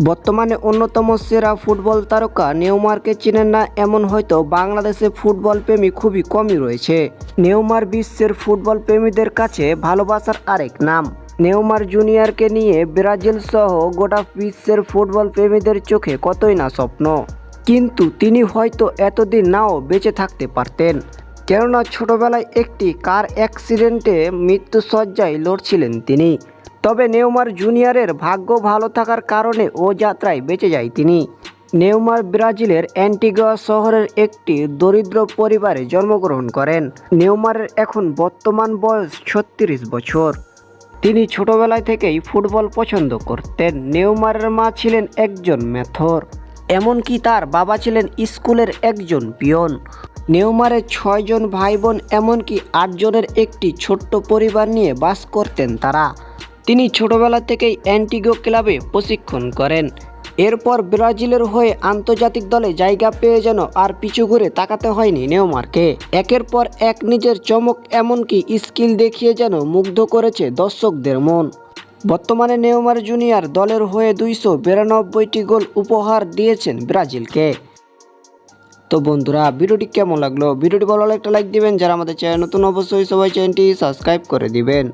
বর্তমানে অন্যতম সেরা ফুটবল তারকা নেউমারকে চিনেন না, এমন হয়তো বাংলাদেশে ফুটবল প্রেমী খুবই কমই রয়েছে। নেউমার বিশ্বের ফুটবল প্রেমীদের কাছে ভালোবাসার আরেক নাম। নেউমার জুনিয়রকে নিয়ে ব্রাজিল সহ গোটা বিশ্বের ফুটবল প্রেমীদের চোখে কতই না স্বপ্ন। কিন্তু তিনি হয়তো এতদিন নাও বেঁচে থাকতে পারতেন। কেননা ছোটবেলায় একটি কার অ্যাক্সিডেন্টে মৃত্যুসজ্জায় লড়ছিলেন তিনি। তবে নেউমার জুনিয়রের ভাগ্য ভালো থাকার কারণে ও যাত্রায় বেঁচে যায় তিনি। নেউমার ব্রাজিলের অ্যান্টিগোয়া শহরের একটি দরিদ্র পরিবারে জন্মগ্রহণ করেন। নেউমারের এখন বর্তমান বয়স ছত্রিশ বছর। তিনি ছোটবেলায় থেকেই ফুটবল পছন্দ করতেন। নেউমারের মা ছিলেন একজন মেথর এমনকি তার বাবা ছিলেন স্কুলের একজন পিয়ন। নেউমারের ছয়জন ভাই বোন এমনকি আটজনের একটি ছোট্ট পরিবার নিয়ে বাস করতেন তারা। তিনি ছোটবেলা থেকেই অ্যান্টিগো ক্লাবে প্রশিক্ষণ করেন। এরপর ব্রাজিলের হয়ে আন্তর্জাতিক দলে জায়গা পেয়ে যেন আর পিছু ঘুরে তাকাতে হয়নি নেওমারকে একের পর এক নিজের চমক এমনকি স্কিল দেখিয়ে যেন মুগ্ধ করেছে দর্শকদের মন। বর্তমানে নেওমার জুনিয়র দলের হয়ে দুইশো বিরানব্বইটি গোল উপহার দিয়েছেন ব্রাজিলকে। তো বন্ধুরা, ভিডিওটি কেমন লাগল? ভিডিওটি ভালো লাগলে একটা লাইক দিবেন। যারা আমাদের চ্যানেল নতুন, অবশ্যই সবাই চ্যানেলটি সাবস্ক্রাইব করে দিবেন।